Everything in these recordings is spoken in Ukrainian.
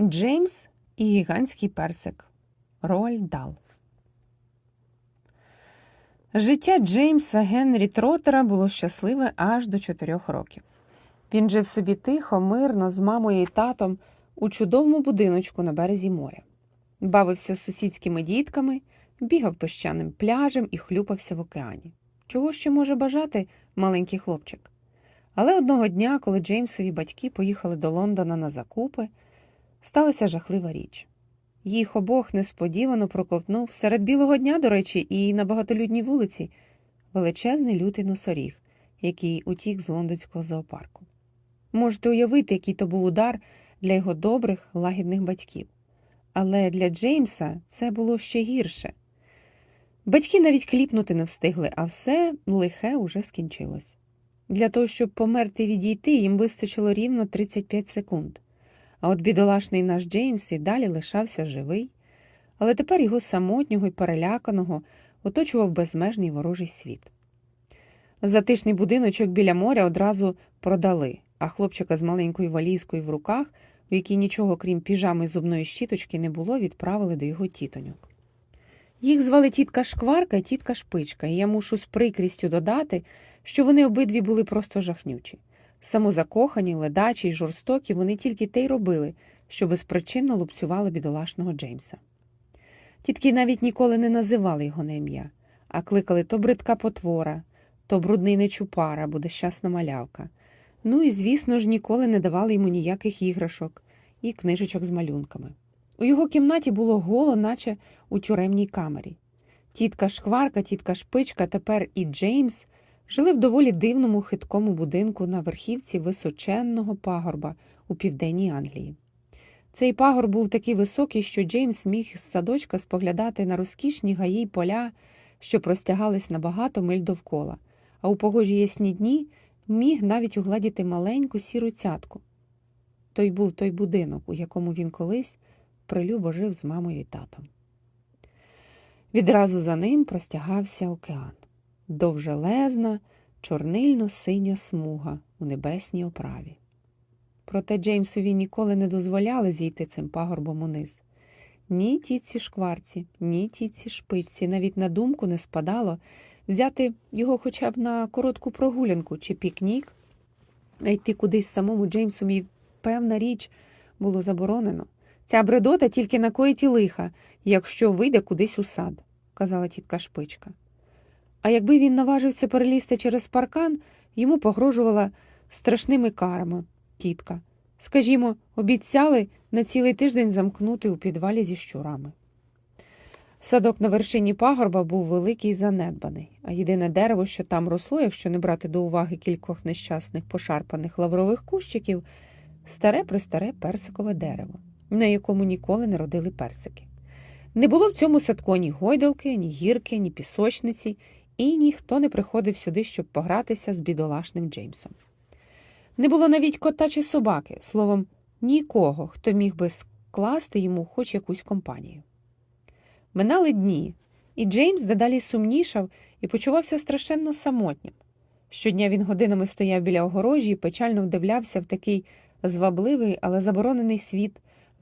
Джеймс і гігантський персик. Роальд Дал. Життя Джеймса Генрі Тротера було щасливе аж до чотирьох років. Він жив собі тихо, мирно, з мамою і татом у чудовому будиночку на березі моря. Бавився з сусідськими дітками, бігав піщаним пляжем і хлюпався в океані. Чого ще може бажати маленький хлопчик? Але одного дня, коли Джеймсові батьки поїхали до Лондона на закупи, сталася жахлива річ. Їх обох несподівано проковтнув серед білого дня, до речі, і на багатолюдній вулиці величезний лютий носоріг, який утік з лондонського зоопарку. Можете уявити, який то був удар для його добрих, лагідних батьків. Але для Джеймса це було ще гірше. Батьки навіть кліпнути не встигли, а все лихе уже скінчилось. Для того, щоб померти і відійти, їм вистачило рівно 35 секунд. А от бідолашний наш Джеймс і далі лишався живий, але тепер його самотнього і переляканого оточував безмежний ворожий світ. Затишний будиночок біля моря одразу продали, а хлопчика з маленькою валізкою в руках, у якій нічого крім піжами і зубної щіточки не було, відправили до його тітоньок. Їх звали тітка Шкварка і тітка Шпичка, і я мушу з прикрістю додати, що вони обидві були просто жахнючі. Самозакохані, ледачі й жорстокі, вони тільки те й робили, що безпричинно лупцювали бідолашного Джеймса. Тітки навіть ніколи не називали його на ім'я, а кликали то бридка потвора, то брудний нечупара, буде щасна малявка. Ну і, звісно ж, ніколи не давали йому ніяких іграшок і книжечок з малюнками. У його кімнаті було голо, наче у тюремній камері. Тітка Шкварка, тітка Шпичка, тепер і Джеймс жили в доволі дивному хиткому будинку на верхівці височенного пагорба у південній Англії. Цей пагорб був такий високий, що Джеймс міг з садочка споглядати на розкішні гаї поля, що простягались на багато миль довкола, а у погожі ясні дні міг навіть угладіти маленьку сіру цятку. Той був той будинок, у якому він колись прилюбо жив з мамою і татом. Відразу за ним простягався океан довжелезна, чорнильно-синя смуга у небесній оправі. Проте Джеймсові ніколи не дозволяли зійти цим пагорбом униз. Ні тітці шкварці, ні тітці шпичці навіть на думку не спадало взяти його хоча б на коротку прогулянку чи пікнік, а йти кудись самому Джеймсові, певна річ, було заборонено. Ця бредота тільки накоїть і лиха, якщо вийде кудись у сад, казала тітка шпичка. А якби він наважився перелізти через паркан, йому погрожувала страшними карами тітка. Скажімо, обіцяли на цілий тиждень замкнути у підвалі зі щурами. Садок на вершині пагорба був великий і занедбаний, а єдине дерево, що там росло, якщо не брати до уваги кількох нещасних пошарпаних лаврових кущиків, старе пристаре персикове дерево, на якому ніколи не родили персики. Не було в цьому садку ні гойдалки, ні гірки, ні пісочниці, і ніхто не приходив сюди, щоб погратися з бідолашним Джеймсом. Не було навіть кота чи собаки, словом, нікого, хто міг би скласти йому хоч якусь компанію. Минали дні, і Джеймс дедалі сумнішав і почувався страшенно самотнім. Щодня він годинами стояв біля огорожі і печально вдивлявся в такий звабливий, але заборонений світ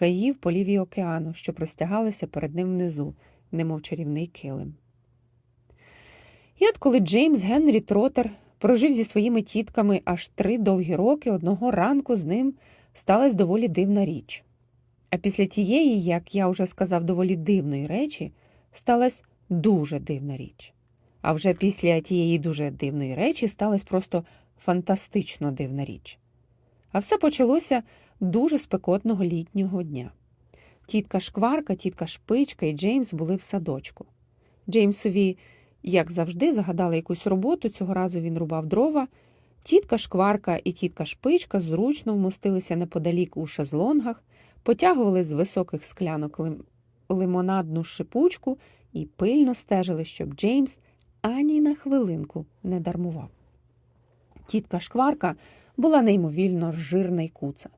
гаїв поліві океану, що простягалися перед ним внизу, немов чарівний килим. І от коли Джеймс Генрі Тротер прожив зі своїми тітками аж три довгі роки, одного ранку з ним сталася доволі дивна річ. А після тієї, як я вже сказав, доволі дивної речі, сталася дуже дивна річ. А вже після тієї дуже дивної речі сталася просто фантастично дивна річ. А все почалося дуже спекотного літнього дня. Тітка Шкварка, тітка Шпичка і Джеймс були в садочку. Джеймсові як завжди, загадали якусь роботу, цього разу він рубав дрова. Тітка Шкварка і тітка Шпичка зручно вмостилися неподалік у шезлонгах, потягували з високих склянок лим... лимонадну шипучку і пильно стежили, щоб Джеймс ані на хвилинку не дармував. Тітка Шкварка була неймовільно жирна й куца.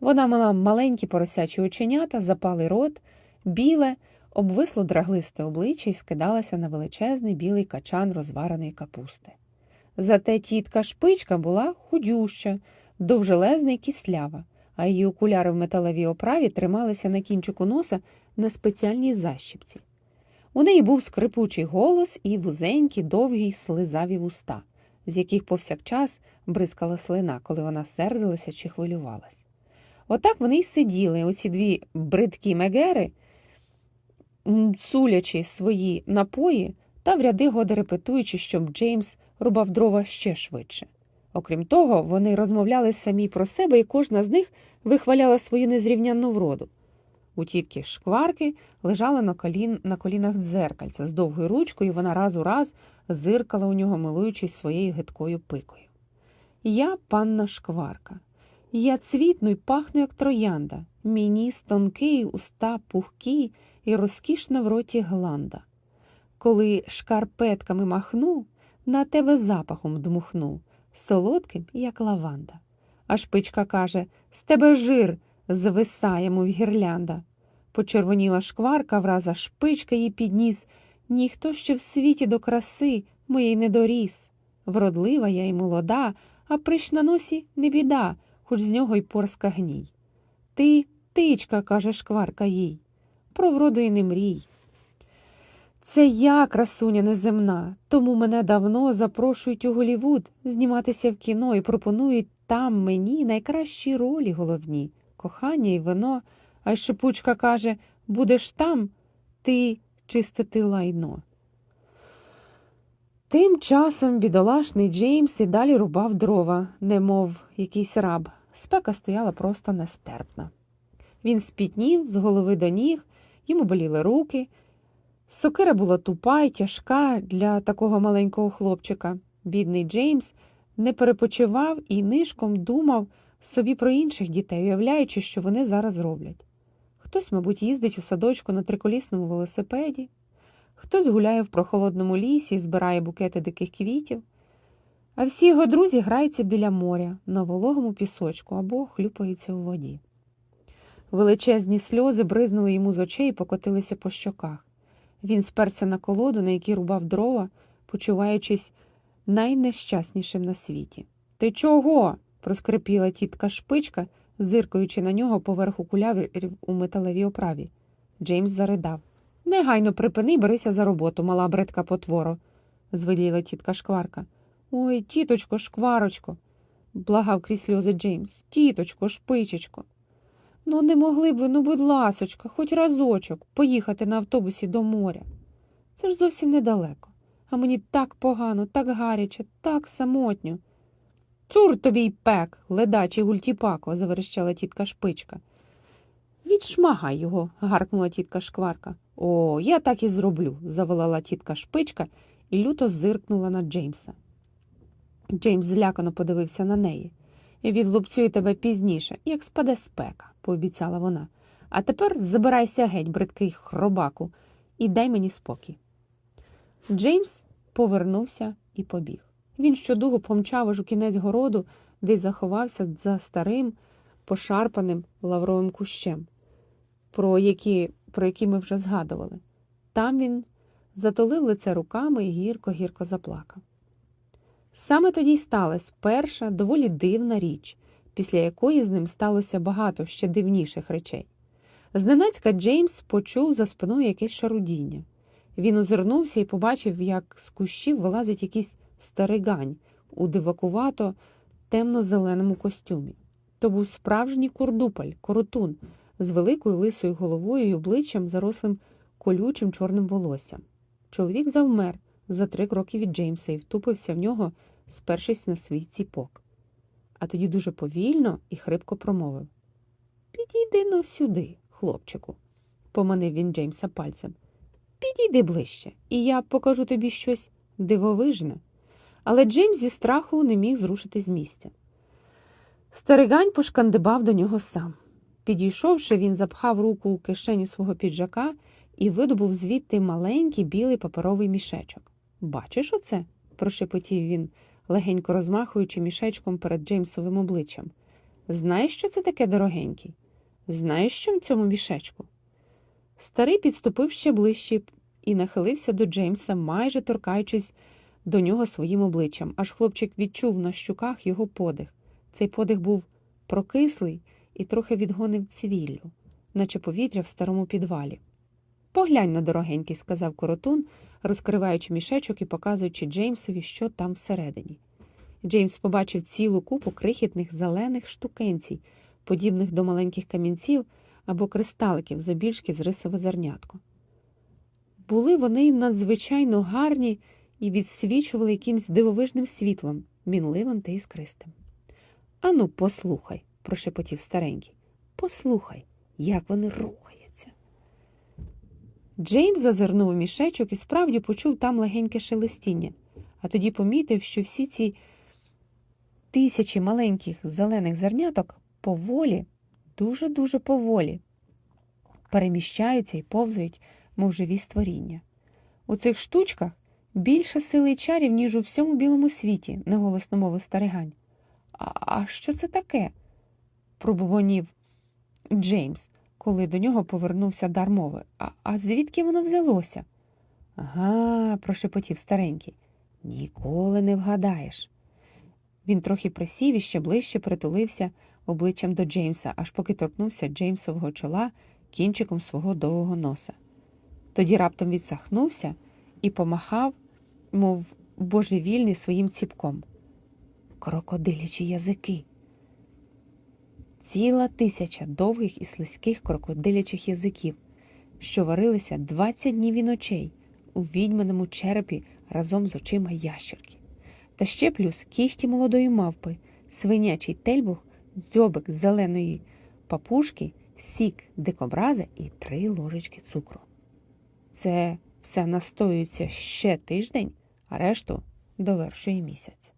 Вона мала маленькі поросячі оченята, запалий рот, біле, обвисло драглисте обличчя і скидалася на величезний білий качан розвареної капусти. Зате тітка шпичка була худюща, довжелезна й кислява, а її окуляри в металевій оправі трималися на кінчику носа на спеціальній защіпці. У неї був скрипучий голос і вузенькі, довгі, слизаві вуста, з яких повсякчас бризкала слина, коли вона сердилася чи хвилювалась. Отак вони й сиділи, оці дві бридкі мегери, м, цулячи свої напої та в ряди годи репетуючи, щоб Джеймс рубав дрова ще швидше. Окрім того, вони розмовляли самі про себе, і кожна з них вихваляла свою незрівнянну вроду. У тітки шкварки лежала на, колін, на колінах дзеркальце з довгою ручкою, і вона раз у раз зиркала у нього, милуючись своєю гидкою пикою. Я панна шкварка. Я цвітну й пахну, як троянда. Мій ніс тонкий, уста пухкі і розкішна в роті гланда. Коли шкарпетками махну, на тебе запахом дмухну, солодким, як лаванда. А шпичка каже з тебе жир звисає, мов гірлянда. Почервоніла шкварка, враза шпичка їй підніс. Ніхто ще в світі до краси моєї не доріс. Вродлива я й молода, а прищ на носі не біда, хоч з нього й порска гній. Ти, тичка, каже шкварка їй, про вроду й не мрій. Це я, красуня неземна, тому мене давно запрошують у Голівуд зніматися в кіно і пропонують там мені найкращі ролі головні, кохання і вино. А й шипучка каже будеш там, ти чистити лайно. Тим часом бідолашний Джеймс і далі рубав дрова, немов якийсь раб. Спека стояла просто нестерпна. Він спітнів з голови до ніг, йому боліли руки. Сокира була тупа й тяжка для такого маленького хлопчика. Бідний Джеймс не перепочивав і нишком думав собі про інших дітей, уявляючи, що вони зараз роблять. Хтось, мабуть, їздить у садочку на триколісному велосипеді, хтось гуляє в прохолодному лісі і збирає букети диких квітів, а всі його друзі граються біля моря на вологому пісочку або хлюпаються у воді. Величезні сльози бризнули йому з очей і покотилися по щоках. Він сперся на колоду, на якій рубав дрова, почуваючись найнещаснішим на світі. Ти чого? проскрипіла тітка шпичка, зиркаючи на нього поверх окулярів у металевій оправі. Джеймс заридав. Негайно припини й берися за роботу, мала бредка потворо, звеліла тітка шкварка. Ой, тіточко, шкварочко, благав крізь сльози Джеймс. Тіточко, шпичечко. Ну, не могли б ви, ну, будь ласочка, хоч разочок поїхати на автобусі до моря. Це ж зовсім недалеко. А мені так погано, так гаряче, так самотньо. Цур тобі й пек, ледачий гультіпако, заверещала тітка шпичка. Відшмагай його, гаркнула тітка шкварка. О, я так і зроблю, заволала тітка шпичка і люто зиркнула на Джеймса. Джеймс злякано подивився на неї. Відлупцюю тебе пізніше, як спаде спека, пообіцяла вона. А тепер забирайся геть, бридкий хробаку, і дай мені спокій. Джеймс повернувся і побіг. Він щодугу помчав аж у кінець городу, де заховався за старим, пошарпаним лавровим кущем, про які, про які ми вже згадували. Там він затолив лице руками і гірко-гірко заплакав. Саме тоді й сталася перша доволі дивна річ, після якої з ним сталося багато ще дивніших речей. Зненацька Джеймс почув за спиною якесь шарудіння. Він озирнувся і побачив, як з кущів вилазить якийсь старий гань у дивакувато темно-зеленому костюмі. То був справжній курдупаль, коротун, з великою лисою головою і обличчям, зарослим колючим чорним волоссям. Чоловік завмер за три кроки від Джеймса і втупився в нього, спершись на свій ціпок. А тоді дуже повільно і хрипко промовив Підійди но сюди, хлопчику, поманив він Джеймса пальцем. Підійди ближче, і я покажу тобі щось дивовижне. Але Джеймс зі страху не міг зрушити з місця. Старигань пошкандибав до нього сам. Підійшовши, він запхав руку у кишеню свого піджака і видобув звідти маленький білий паперовий мішечок. Бачиш оце? прошепотів він, легенько розмахуючи мішечком перед Джеймсовим обличчям. Знаєш, що це таке дорогенький? Знаєш, що в цьому мішечку? Старий підступив ще ближче і нахилився до Джеймса, майже торкаючись до нього своїм обличчям, аж хлопчик відчув на щуках його подих. Цей подих був прокислий і трохи відгонив цвіллю, наче повітря в старому підвалі. Поглянь на дорогенький, сказав коротун, розкриваючи мішечок і показуючи Джеймсові, що там всередині. Джеймс побачив цілу купу крихітних зелених штукенцій, подібних до маленьких камінців або кристаликів забільшки з рисове зернятко. Були вони надзвичайно гарні і відсвічували якимсь дивовижним світлом, мінливим та іскристим. Ану, послухай, прошепотів старенький. Послухай, як вони рухаються. Джеймс зазирнув у мішечок і справді почув там легеньке шелестіння, а тоді помітив, що всі ці тисячі маленьких зелених зерняток поволі, дуже-дуже поволі переміщаються і повзають, мов живі створіння. У цих штучках більше сили й чарів, ніж у всьому білому світі, неголосно мовив старигань. А що це таке? пробубонів Джеймс, коли до нього повернувся дар мови. А, а звідки воно взялося? Ага, прошепотів старенький. Ніколи не вгадаєш. Він трохи присів і ще ближче притулився обличчям до Джеймса, аж поки торкнувся Джеймсового чола кінчиком свого довгого носа. Тоді раптом відсахнувся і помахав, мов божевільний своїм ціпком. Крокодилячі язики. Ціла тисяча довгих і слизьких крокодилячих язиків, що варилися 20 днів і ночей у відьманому черепі разом з очима ящерки. Та ще плюс кіхті молодої мавпи, свинячий тельбух, дзьобик зеленої папушки, сік дикобраза і три ложечки цукру. Це все настоюється ще тиждень, а решту довершує місяць.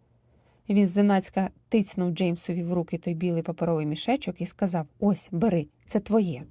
Він зненацька тицьнув Джеймсові в руки той білий паперовий мішечок і сказав Ось, бери, це твоє.